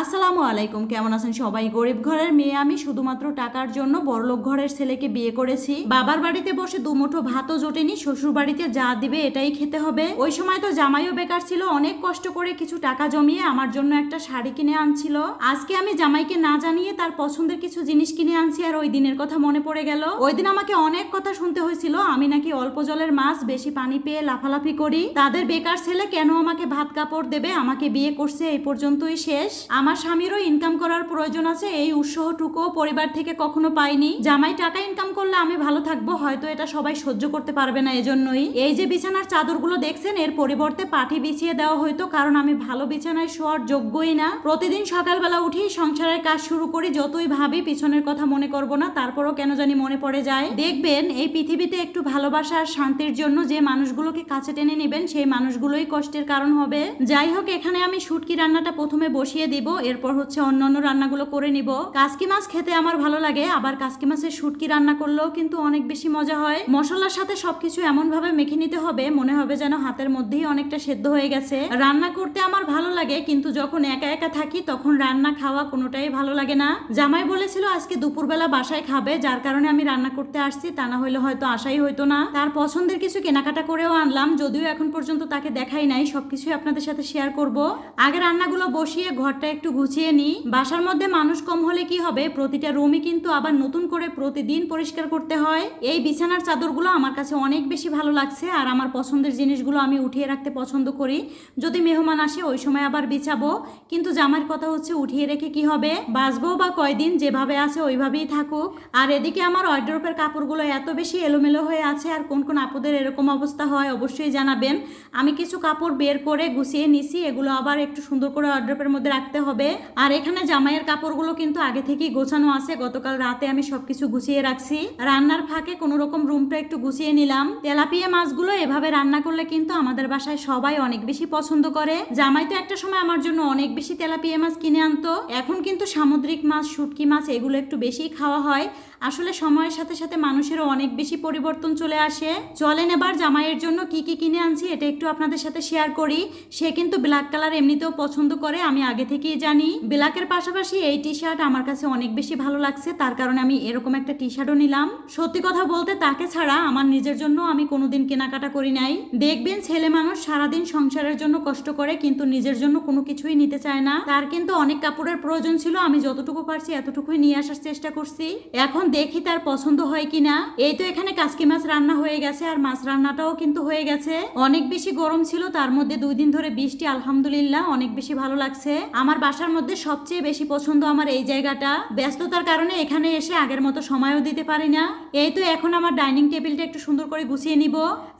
আসসালামু আলাইকুম, কেমন আছেন সবাই? গরিব ঘরের মেয়ে আমি শুধুমাত্র টাকার জন্য বড়লোক ঘরের ছেলেকে বিয়ে করেছি। বাবার বাড়িতে বসে দুমুঠো ভাতও জোটেনি, শ্বশুর বাড়িতে যা দিবে এটাই খেতে হবে। ওই সময় তো জামাইও বেকার ছিল, অনেক কষ্ট করে কিছু টাকা জমিয়ে আমার জন্য একটা শাড়ি কিনে আনছিল। আজকে আমি জামাইকে না জানিয়ে তার পছন্দের কিছু জিনিস কিনে আনছি আর ওই দিনের কথা মনে পড়ে গেল। ওই দিন আমাকে অনেক কথা শুনতে হয়েছিল, আমি নাকি অল্প জলের মাছ, বেশি পানি পেয়ে লাফালাফি করি। তাদের বেকার ছেলে কেন আমাকে ভাত কাপড় দেবে, আমাকে বিয়ে করছে এই পর্যন্তই শেষ। আমার স্বামীরও ইনকাম করার প্রয়োজন আছে, এই উৎসাহটুকুও পরিবার থেকে কখনো পাইনি। জামাই টাকা ইনকাম করলে আমি ভালো থাকব, হয়তো এটা সবাই সহ্য করতে পারবে না এজন্যই। এই যে বিছানার চাদরগুলো দেখছেন, এর পরিবর্তে পাঠি বিছিয়ে দেওয়া হয়তো কারণ আমি ভালো বিছানায় শোয়ার যোগ্যই না। প্রতিদিন সকালবেলা উঠি সংসারের কাজ শুরু করি, যতই ভাবি পিছনের কথা মনে করব না, তারপরও কেন জানি মনে পড়ে যায়। দেখবেন, এই পৃথিবীতে একটু ভালোবাসা আর শান্তির জন্য যে মানুষগুলোকে কাছে টেনে নেবেন, সেই মানুষগুলোই কষ্টের কারণ হবে। যাই হোক, এখানে আমি শুটকি রান্নাটা প্রথমে বসিয়ে দিব। এরপর হচ্ছে অন্য অন্য রান্নাগুলো করে নিব। কাসকি মাছ খেতে আমার ভালো লাগে, আবার কাসকি মাছের শুটকি রান্না করলেও কিন্তু অনেক বেশি মজা হয়। মশলার সাথে সবকিছু এমন ভাবে মেখে নিতে হবে, মনে হবে যেন হাতের মধ্যেই অনেকটা সেদ্ধ হয়ে গেছে। রান্না করতে আমার ভালো লাগে, কিন্তু যখন একা একা থাকি তখন রান্না খাওয়া কোনোটাই ভালো লাগে না। জামাই বলেছিল আজকে দুপুরবেলা বাসায় খাবে, যার কারণে আমি রান্না করতে আসছি, তা না হইলে হয়তো আশাই হইতো না। তার পছন্দের কিছু কেনাকাটা করেও আনলাম, যদিও এখন পর্যন্ত তাকে দেখাই নাই সবকিছু আপনাদের সাথে শেয়ার করব। আগে রান্নাগুলো বসিয়ে ঘরটা একটু গুছিয়ে নিই বাসার মধ্যে মানুষ কম হলে কি হবে? প্রতিটা রুমই কিন্তু আবার নতুন করে প্রতিদিন পরিষ্কার করতে হয়। এই বিছানার চাদরগুলো আমার কাছে অনেক বেশি ভালো লাগছে আর আমার পছন্দের জিনিসগুলো আমি উঠিয়ে রাখতে পছন্দ করি। যদি মেহমান আসে, ওই সময় আবার বিছাবো। কিন্তু জামার কথা হচ্ছে উঠিয়ে রেখে কি হবে? বাঁচবো বা কয়দিন? যেভাবে আছে ওইভাবেই থাকুক। আর এদিকে আমার ওয়ার্ড্রোপের কাপড়গুলো এত বেশি এলোমেলো হয়ে আছে আর কোন কোন আপুদের এরকম অবস্থা হয় অবশ্যই জানাবেন। আমি কিছু কাপড় বের করে গুছিয়ে নিছি। এগুলো আবার একটু সুন্দর করে ওয়ার্ড্রোপের মধ্যে রাখতে হবে। আর এখানে জামাইয়ের কাপড়গুলো কিন্তু আগে থেকেই গোছানো আছে। গতকাল রাতে আমি সবকিছু গুছিয়ে রাখছি। রান্নার ফাঁকে কোনো রকম রুমটা একটু গুছিয়ে নিলাম। তেলাপিয়া মাছগুলো এভাবে রান্না করলে কিন্তু আমাদের বাসায় সবাই অনেক বেশি পছন্দ করে। জামাই তো একটা সময় আমার জন্য অনেক বেশি তেলাপিয়া মাছ কিনে আনতো। এখন কিন্তু সামুদ্রিক মাছ, শুটকি মাছ এগুলো একটু বেশি খাওয়া হয়। আসলে সময়ের সাথে সাথে মানুষেরও অনেক বেশি পরিবর্তন চলে আসে। চলেন এবার জামাইয়ের জন্য কি কি কিনে আনছি এটা একটু আপনাদের সাথে শেয়ার করি। সে কিন্তু ব্ল্যাক কালার এমনিতেও পছন্দ করে। আমি আগে থেকেই জানি ব্ল্যাকের পাশাপাশি এই টি শার্ট আমার কাছে অনেক বেশি ভালো লাগছে, তার কারণে আমি এরকম একটা টি শার্টও নিলাম। সত্যি কথা বলতে তাকে ছাড়া আমার নিজের জন্য আমি কোনোদিন কেনাকাটা করি নাই। দেখবেন ছেলে মানুষ সারাদিন সংসারের জন্য কষ্ট করে, কিন্তু নিজের জন্য কোনো কিছুই নিতে চায় না। তার কিন্তু অনেক কাপড়ের প্রয়োজন ছিল, আমি যতটুকু পারছি এতটুকুই নিয়ে আসার চেষ্টা করছি। এখন দেখি তার পছন্দ হয় কিনা। এই তো এখানে কাসকি মাছ রান্না হয়ে গেছে, আর মাছ রান্নাটাও কিন্তু হয়ে গেছে। অনেক বেশি গরম ছিল, তার মধ্যে দুই দিন ধরে বৃষ্টি, আলহামদুলিল্লাহ, অনেক বেশি ভালো লাগছে। আমার বাসার মধ্যে সবচেয়ে বেশি পছন্দ আমার এই জায়গাটা। ব্যস্ততার কারণে এখানে এসে আগের মতো সময়ও দিতে পারি না। এই তো এখন আমার ডাইনিং টেবিলটা একটু সুন্দর করে গুছিয়ে নিব।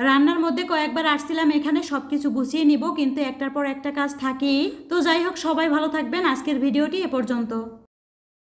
রান্নার মধ্যে কয়েকবার আসছিলাম এখানে, সবকিছু গুছিয়ে নিব, কিন্তু একটার পর একটা কাজ থাকেই। তো যাই হোক, সবাই ভালো থাকবেন। আজকের ভিডিওটি এ পর্যন্ত।